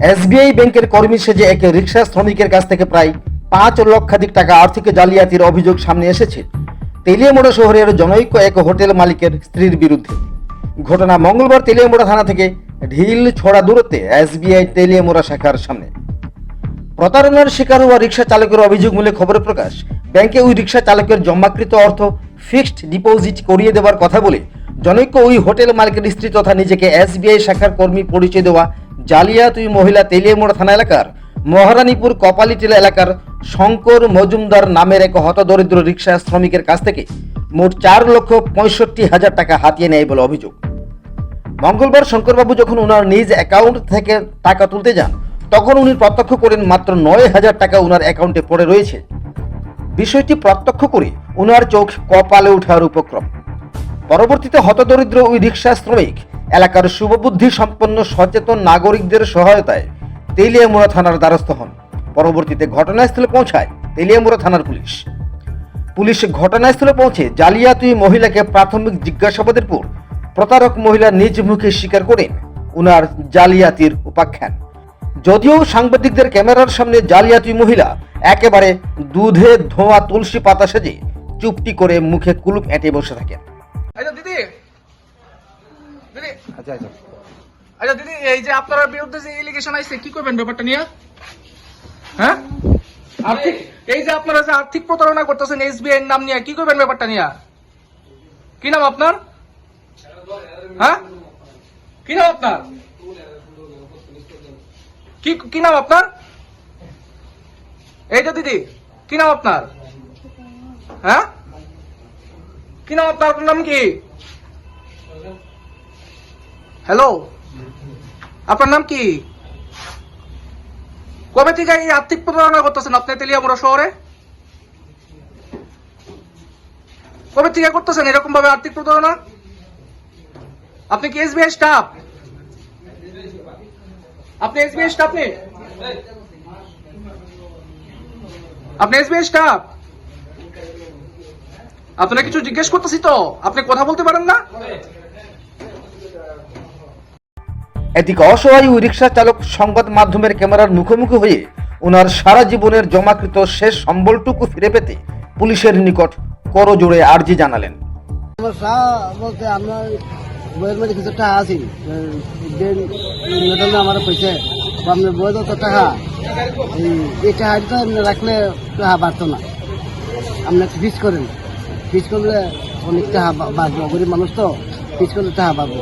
SBI ব্যাংকের কর্মী সেজে এক রিক্সা শ্রমিকের কাছ থেকে প্রায় পাঁচ লক্ষাধিক টাকা আর্থিক জালিয়াতির অভিযোগ সামনে এসেছে। তেলিয়ামোড়া শহরের জনৈক এক হোটেল মালিকের স্ত্রীর বিরুদ্ধে। ঘটনা মঙ্গলবার তেলিয়ামোড়া থানা থেকে ঢিল ছড়া দূরত্বে এসবিআই তেলিয়ামোড়া শাখার সামনে। প্রতারণার শিকার হওয়া রিক্সা চালকের অভিযোগ মূলে খবর প্রকাশ, ব্যাংকে ওই রিক্সা চালকের জমাকৃত অর্থ ফিক্সড ডিপোজিট করিয়ে দেওয়ার কথা বলে জনৈক ওই হোটেল মালিকের স্ত্রী তথা নিজেকে এসবিআই শাখার কর্মী পরিচয় দেওয়া জালিয়াতুই মহিলা তেলিয়ামোড়া থানা এলাকার মহারানীপুর কপালিটিলা এলাকার শঙ্কর মজুমদার নামের এক হতদরিদ্র রিক্সা শ্রমিকের কাছ থেকে মোট চার লক্ষ পঁয়ষট্টি হাজার টাকা হাতিয়ে নেয় বলে অভিযোগ। মঙ্গলবার শঙ্করবাবু যখন ওনার নিজ অ্যাকাউন্ট থেকে টাকা তুলতে যান, তখন উনি প্রত্যক্ষ করেন মাত্র নয় হাজার টাকা ওনার অ্যাকাউন্টে পড়ে রয়েছে। বিষয়টি প্রত্যক্ষ করে ওনার চোখ কপালে ওঠার উপক্রম। পরবর্তীতে হতদরিদ্র ওই রিক্সা শ্রমিক এলাকার শুভবুদ্ধি সম্পন্ন সচেতন নাগরিকদের সহায়তায় তেলিয়ামুড়া থানার দ্বারস্থ হন। পরবর্তীতে ঘটনাস্থলে পৌঁছায় তেলিয়ামুড়া থানার পুলিশ। পুলিশ ঘটনাস্থলে পৌঁছে জালিয়াতুই মহিলাকে প্রাথমিক জিজ্ঞাসাবাদের পর প্রতারক মহিলা নিজ মুখে স্বীকার করেন, উনার জালিয়াতির উপাখ্যান। যদিও সাংবাদিকদের ক্যামেরার সামনে জালিয়াতুই মহিলা একেবারে দুধে ধোয়া তুলসী পাতা সেজে চুপটি করে মুখে কুলুপ এঁটে বসে থাকেন। আচ্ছা আচ্ছা আচ্ছা দিদি, এই যে আপনার বিরুদ্ধে যে এলিগেশন আইছে, কি করবেন ব্যাপারটা নিয়ে? হ্যাঁ? আর্থিক এই যে আপনারা যে আর্থিক প্রতারণা করতেছেন এসবিআই নাম নিয়ে, কি করবেন ব্যাপারটা নিয়ে? কি নাম আপনার? হ্যাঁ? কি নাম আপনার? কি নাম আপনার? এই তো দিদি, কি নাম আপনার? হ্যাঁ? কি নাম আপনার নাম কি? হ্যালো আপনার নাম কি? কবে থেকে এই আর্থিক প্রতারণা করতেছেন? আপনি তেলিয়ামুড়া শহরে? কবে থেকে করতেছেন এরকম ভাবে আর্থিক প্রতারণা? আপনি কি এসবিআই স্টাফ আপনি এসবিআই স্টাফ নেই আপনি এসবিআই স্টাফ আপনারা কিছু জিজ্ঞেস করতেছি তো? আপনি কথা বলতে পারেন না? এদিকে অসহায় ওই রিক্সা চালক সংবাদ মাধ্যমের ক্যামেরার মুখোমুখি হয়ে ওনার সারা জীবনের জমাকৃত শেষ সম্বলটুকু ফিরে পেতে পুলিশের নিকট করজোড়ে আর্জি জানালেন। আমরা কিছু আছে। আমার তো রাখলে বাড়তো না। আপনি গরিব মানুষ তো ফিস করলে টাকা বাড়বো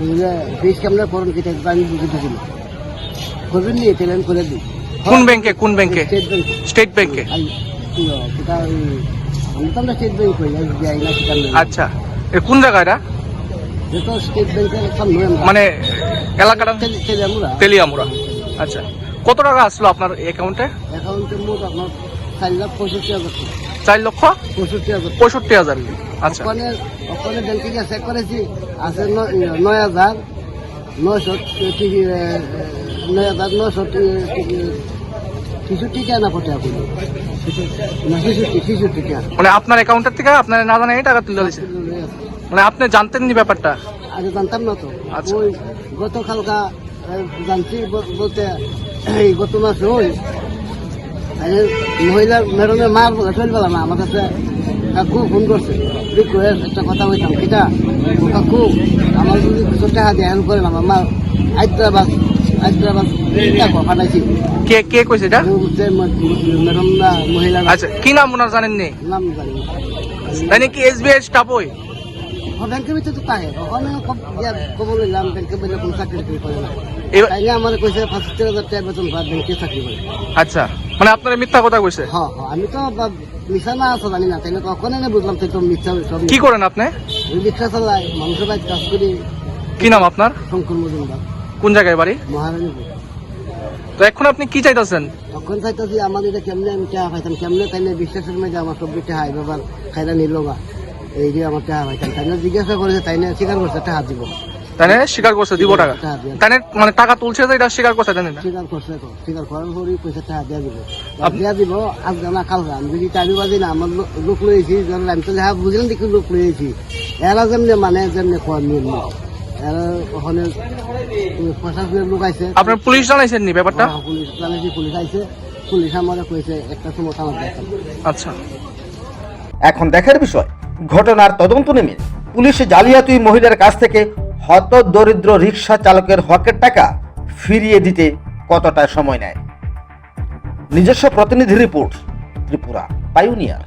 ফিস কেমন করেন কি আমি বুঝে দিয়েছিল করবেন নি পেলেন করে দিই। কোন ব্যাংকে কোন ব্যাংকে স্টেট ব্যাংক স্টেট ব্যাংকে আই কি সেটা আমি তো আমরা স্টেট ব্যাংক করি এসবিআই না সেটা আচ্ছা এ কোন জায়গা এটা? স্টেট ব্যাংকের মানে এলাকাটা? তেল- তেলিয়ামুড়া। তেলিয়ামুড়া। আচ্ছা কত টাকা আসলো আপনার অ্যাকাউন্টে অ্যাকাউন্টে মোট আপনার চার লাখ পঁয়ষট্টি হাজার। চার লক্ষ পঁয়ষট্টি হাজার। পঁয়ষট্টি হাজার। ওখানে ওখানে ব্যাংকে চেক করেছি আছে নয় হাজার নয়শো নয় হাজার নয়শো আপনি মানে আপনার অ্যাকাউন্টের থেকে আপনার না জানা এই টাকা তুলে দিয়েছে। মানে আপনি জানতেন নি ব্যাপারটা? আগে জানতাম না তো। আচ্ছা। ওই গতকালকা জানছি বলতে এই গত মাসে ওই আরে মহিলা ম্যাডামের মার চলবে না আমার কাছে কাকু ফোন করছে। দেখো এর একটা কথা বলতাম কিটা ও কাকু আমার যদি কিছু টাকা দিয়ে হেল্প করেন আমার হায়দ্রাবাদ হায়দ্রাবাদ পাঠাইছি। কে কে কইছে এটা? ম্যাডাম না মহিলা আচ্ছা কি নাম ওনার জানেন নি? নাম জানি না। তাই নাকি এসবিআই স্টাফ ওই? ব্যাংকের ভিতরে তো তাহে ওখানে খবর লইলাম ব্যাংকে বলে কোন চাকরি করে না। তাই না আমার কইছে পঁচাত্তর হাজার টাকা বেতন ব্যাংকে চাকরি করে। আচ্ছা। মানে আপনার মিথ্যা কথা কইছে? হ্যাঁ হ্যাঁ আমি তো না আছে জানি না। তাই না কখনো না বুঝলাম তুই তো মিথ্যা কি করেন আপনি? রিক্সা চালাই মানুষের বাড়ি কাজ করি। কি নাম আপনার? শঙ্কর মজুমদার। কোন জায়গায় বাড়ি? মহারানীপুর। তো এখন আপনি কি চাইতেছেন? তখন চাইতেছি আমার এটা কেমনে আমি টাকা পাইতাম? কেমনে তাই না বিশ্বাসের মধ্যে আমার সব টাকা আই বাবার খাইরা নিল বা? এই যে আমার টাকা পাইতাম। তাই না জিজ্ঞাসা করেছে তাই না স্বীকার করছে টাকা দিব। তাহলে স্বীকার করছে দিব টাকা। হ্যাঁ, তাহলে মানে টাকা তুলছে তো এটা স্বীকার করছে তাহলে স্বীকার করছে তো। স্বীকার করার পরই পয়সা টাকা দিয়ে দিব। দিয়ে দিব আজ জানা কাল আমি যদি টাইম বাজি না আমার লোক লয়েছি আমি তো দেখি লোক লয়েছি এরা যেমনি মানে যেমনি হ্যাঁ, কম আচ্ছা। এখন দেখার বিষয় ঘটনার তদন্ত নেমে পুলিশ জালিয়াতি মহিলার কাছ থেকে হত দরিদ্র রিক্সা চালকের হকের টাকা ফিরিয়ে দিতে কতটা সময় নেয়? নিজস্ব প্রতিনিধি রিপোর্ট, ত্রিপুরা পাইওনিয়ার